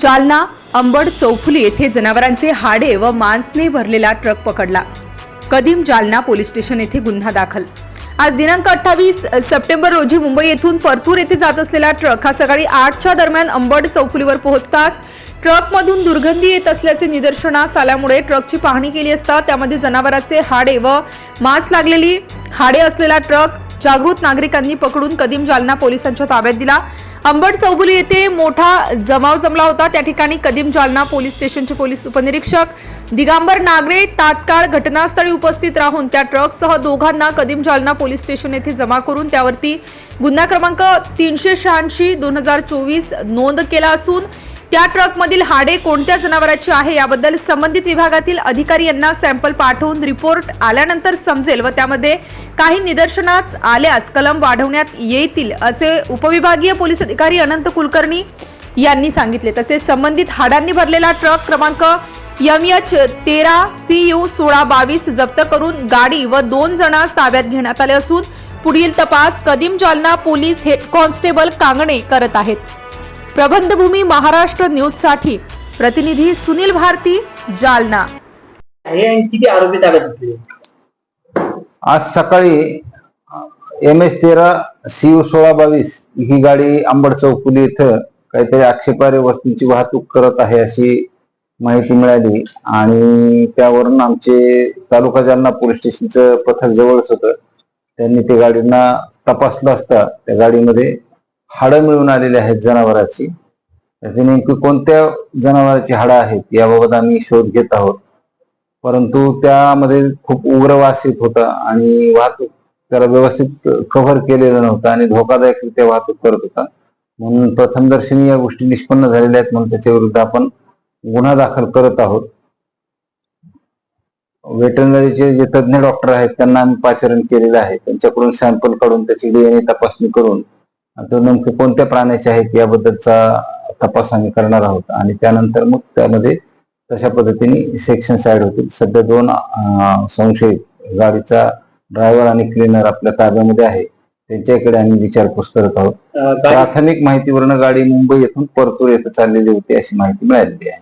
जालना अंबड चौफुली येथे जनावरांचे हाडे व मांसने भरलेला ट्रक पकडला. कदीम जालना पोलीस स्टेशन येथे गुन्हा दाखल. आज दिनांक अठ्ठावीस सप्टेंबर रोजी मुंबई येथून परतूर येथे जात असलेला ट्रक हा सकाळी आठच्या दरम्यान अंबड चौफुलीवर पोहोचताच ट्रकमधून दुर्गंधी येत असल्याचे निदर्शनास आल्यामुळे ट्रकची पाहणी केली असता त्यामध्ये जनावरांचे हाडे व मांस लागलेली हाडे असलेला ट्रक जागृत नागरिकांनी पकडून कदीम जालना पोलिसांच्या ताब्यात दिला. अंबड चौबुली येथे मोठा जमाव जमला होता. त्या ठिकाणी कदीम जालना पोलीस स्टेशनचे पोलीस उपनिरीक्षक दिगांबर नागरे तात्काळ घटनास्थळी उपस्थित राहून त्या ट्रकसह दोघांना कदीम जालना पोलीस स्टेशन येथे जमा करून त्यावरती गुन्हा क्रमांक तीनशे शहाऐंशी दोन हजार चोवीस नोंद केला असून त्या ट्रकमधील हाडे कोणत्या जनावराची आहे याबद्दल संबंधित विभागातील अधिकारी यांना सॅम्पल पाठवून रिपोर्ट आल्यानंतर समजेल व त्यामध्ये काही निदर्शनास आल्यास कलम वाढवण्यात येतील असे उपविभागीय पोलीस अधिकारी अनंत कुलकर्णी यांनी सांगितले. तसेच संबंधित हाडांनी भरलेला ट्रक क्रमांक एम एच तेरा सी यू सोळा बावीस जप्त करून गाडी व दोन जणांस ताब्यात घेण्यात आले असून पुढील तपास Kadim Jalna police head constable Kangane करत आहेत. प्रबंधभूमी महाराष्ट्र न्यूजसाठी प्रतिनिधी सुनील भारती जालना. किती आरोपी ताब्यात घेतले? आज सकाळी एम एस तेरा सी सोळा बावीस ही गाडी अंबड चौफुली इथं काहीतरी आक्षेपार्ह वस्तूंची वाहतूक करत आहे अशी माहिती मिळाली. आणि त्यावरून आमचे तालुका जालना पोलीस स्टेशनचं पथक जवळच होतं. त्यांनी त्या गाडींना तपासलं असता त्या गाडीमध्ये हाडं मिळून आलेली आहेत जनावराची. त्याचे नेमकी कोणत्या जनावराची हाडं आहेत याबाबत आम्ही शोध घेत आहोत. परंतु त्यामध्ये खूप उग्र वास येत होता आणि वाहतूक त्याला व्यवस्थित कव्हर केलेलं नव्हतं आणि धोकादायकरित्या वाहतूक करत होता. म्हणून प्रथमदर्शनी या गोष्टी निष्पन्न झालेल्या आहेत म्हणून त्याच्या विरुद्ध आपण गुन्हा दाखल करत आहोत. वेटरनरीचे जे तज्ज्ञ डॉक्टर आहेत त्यांना आम्ही पाचारण केलेलं आहे. त्यांच्याकडून सॅम्पल काढून त्याची डीएनए तपासणी करून तो नेमके कोणत्या प्राण्याचे आहेत याबद्दलचा तपास आम्ही करणार आहोत. आणि त्यानंतर मग त्यामध्ये तशा पद्धतीने सेक्शन साईड होतील सध्या दोन संशयित गाडीचा ड्रायव्हर आणि क्लिनर आपल्या ताब्यामध्ये आहे. त्यांच्याकडे आम्ही विचारपूस करत आहोत. प्राथमिक माहितीवरून गाडी मुंबई येथून परतूर येथे चाललेली होती अशी माहिती मिळालेली आहे.